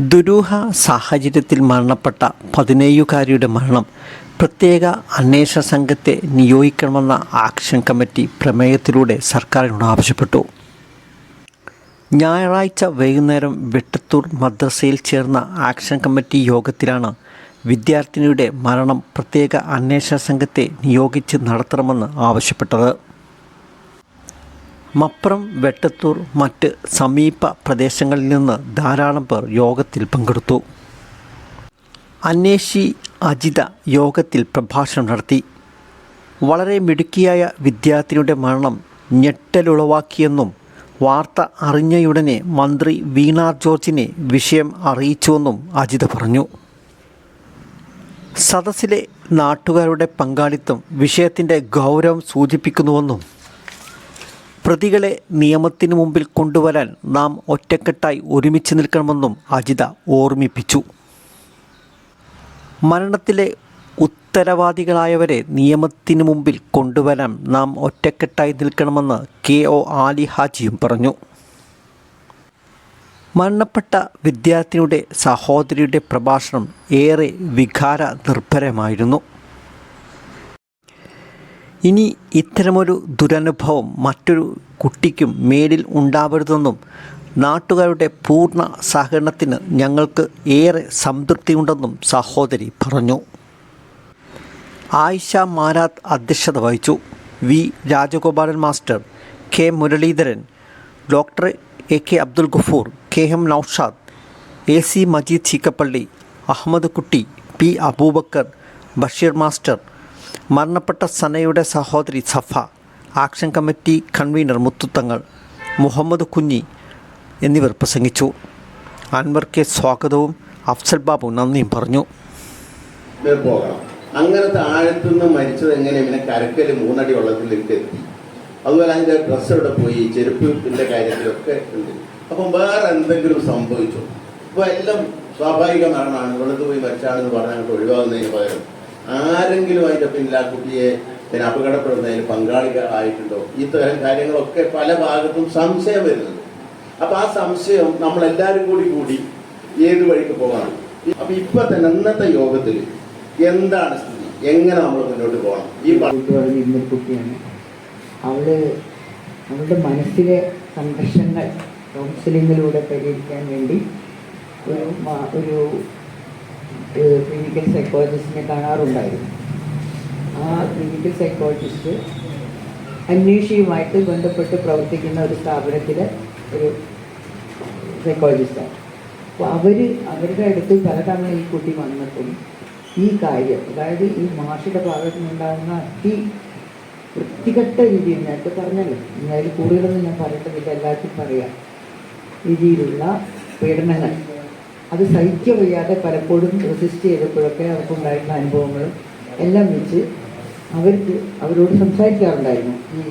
ദുരൂഹ സാഹചര്യത്തിൽ മരണപ്പെട്ട പതിനേഴുകാരിയുടെ മരണം പ്രത്യേക അന്വേഷണ സംഘത്തെ നിയോഗിക്കണമെന്ന ആക്ഷൻ കമ്മിറ്റി പ്രമേയത്തിലൂടെ സർക്കാരിനോട് ആവശ്യപ്പെട്ടു. ഞായറാഴ്ച വൈകുന്നേരം വെട്ടത്തൂർ മദ്രസയിൽ ചേർന്ന ആക്ഷൻ കമ്മിറ്റി യോഗത്തിലാണ് വിദ്യാർത്ഥിനിയുടെ മരണം പ്രത്യേക അന്വേഷണ സംഘത്തെ നിയോഗിച്ച് നടത്തണമെന്ന് ആവശ്യപ്പെട്ടത്. മപ്രം വെട്ടത്തൂർ മറ്റ് സമീപ പ്രദേശങ്ങളിൽ നിന്ന് ധാരാളം പേർ യോഗത്തിൽ പങ്കെടുത്തു. അന്വേഷി അജിത യോഗത്തിൽ പ്രഭാഷണം നടത്തി. വളരെ മിടുക്കിയായ വിദ്യാർത്ഥിനിയുടെ മരണം ഞെട്ടലുളവാക്കിയെന്നും വാർത്ത അറിഞ്ഞയുടനെ മന്ത്രി വീണ ജോർജിനെ വിഷയം അറിയിച്ചുവെന്നും അജിത പറഞ്ഞു. സദസ്സിലെ നാട്ടുകാരുടെ പങ്കാളിത്തം വിഷയത്തിന്റെ ഗൗരവം സൂചിപ്പിക്കുന്നുവെന്നും പ്രതികളെ നിയമത്തിന് മുമ്പിൽ കൊണ്ടുവരാൻ നാം ഒറ്റക്കെട്ടായി ഒരുമിച്ച് നിൽക്കണമെന്നും അജിത ഓർമ്മിപ്പിച്ചു. മരണത്തിലെ ഉത്തരവാദികളായവരെ നിയമത്തിന് മുമ്പിൽ കൊണ്ടുവരാൻ നാം ഒറ്റക്കെട്ടായി നിൽക്കണമെന്ന് കെ ഒ ആലി ഹാജിയും പറഞ്ഞു. മരണപ്പെട്ട വിദ്യാർത്ഥിനിയുടെ സഹോദരിയുടെ പ്രഭാഷണം ഏറെ വികാര നിർഭരമായിരുന്നു ഇനി ഇത്തരമൊരു ദുരനുഭവം മറ്റൊരു കുട്ടിക്കും മേലിൽ ഉണ്ടാവരുതെന്നും നാട്ടുകാരുടെ പൂർണ സഹകരണത്തിന് ഞങ്ങൾക്ക് ഏറെ സംതൃപ്തിയുണ്ടെന്നും സഹോദരി പറഞ്ഞു. ആയിഷ മാരാത്ത് അധ്യക്ഷത വഹിച്ചു. V Rajagopalan master K Muraleedharan doctor A K Abdul Gafoor K M Naushad A C Majeed Cheekkappally Ahammed Kutty P Aboobacker Basheer master മരണപ്പെട്ട സനയുടെ സഹോദരി Safa action committee convener Muthuthangal Muhammed Kunhi എന്നിവർ പ്രസംഗിച്ചു. അൻവർ കെ സ്വാഗതവും അഫ്സൽ ബാബു നന്ദിയും പറഞ്ഞു. അങ്ങനത്തെ ആഴത്തുനിന്ന് മരിച്ചത് എങ്ങനെ ഇങ്ങനെ കരക്കൽ മൂന്നടി വെള്ളത്തിലേക്ക് എത്തി. അതുപോലെ അതിന്റെ ഡ്രസ്സ് ഇവിടെ പോയി ചെരുപ്പിന്റെ കാര്യത്തിലൊക്കെ ഉണ്ട്. അപ്പം വേറെ എന്തെങ്കിലും സംഭവിച്ചു? അപ്പോൾ എല്ലാം സ്വാഭാവിക മരണമാണ് വെള്ളത്ത് പോയി മരിച്ചാണെന്ന് പറഞ്ഞാൽ ഒഴിവാകുന്നതിന് പകരം ആരെങ്കിലും അതിന്റെ പിന്നിൽ ആ കുട്ടിയെ പിന്നെ അപകടപ്പെടുന്നതിന് പങ്കാളികളായിട്ടുണ്ടോ ഇത്തരം കാര്യങ്ങളൊക്കെ പല ഭാഗത്തും സംശയം വരുന്നുണ്ട്. അപ്പൊ ആ സംശയം നമ്മൾ എല്ലാവരും കൂടി കൂടി ഏത് വഴിക്ക് പോകണം അപ്പൊ ഇപ്പൊ തന്നെ ഇന്നത്തെ യോഗത്തിൽ എന്താണ് സ്ഥിതി? എങ്ങനെ നമ്മൾ മുന്നോട്ട് പോകണം? ഈ കുട്ടിയാണ്. അവൾ അവളുടെ മനസ്സിലെ സംഘർഷങ്ങൾ കൗൺസിലിങ്ങിലൂടെ പരിഹരിക്കാൻ വേണ്ടി ഒരു ഒരു ക്ലിനിക്കൽ സൈക്കോളജിസ്റ്റിനെ കാണാറുണ്ടായിരുന്നു. ആ ക്ലിനിക്കൽ സൈക്കോളജിസ്റ്റ് അന്വേഷിയുമായിട്ട് ബന്ധപ്പെട്ട് പ്രവർത്തിക്കുന്ന ഒരു സ്ഥാപനത്തിലെ ഒരു സൈക്കോളജിസ്റ്റാണ് അപ്പോൾ അവർ അവരുടെ അടുത്ത് പലതവണ ഈ കുട്ടി വന്നപ്പോൾ ഈ കാര്യം അതായത് ഈ മാഷിയുടെ ഭാഗത്തു നിന്നുണ്ടാകുന്ന അതി വൃത്തികെട്ട രീതിയിൽ നേരത്തെ പറഞ്ഞല്ലോ. അതിൽ കൂടുതലൊന്നും ഞാൻ പറയേണ്ടതില്ല എല്ലാവർക്കും പറയാം. രീതിയിലുള്ള പീഡനങ്ങൾ. അത് സഹിക്കാൻ വയ്യാതെ പലപ്പോഴും റെസിസ്റ്റ് ചെയ്തപ്പോഴൊക്കെ അവർക്കുണ്ടായിരുന്ന അനുഭവങ്ങളും എല്ലാം വെച്ച് അവർക്ക് അവരോട് സംസാരിക്കാറുണ്ടായിരുന്നു ഈ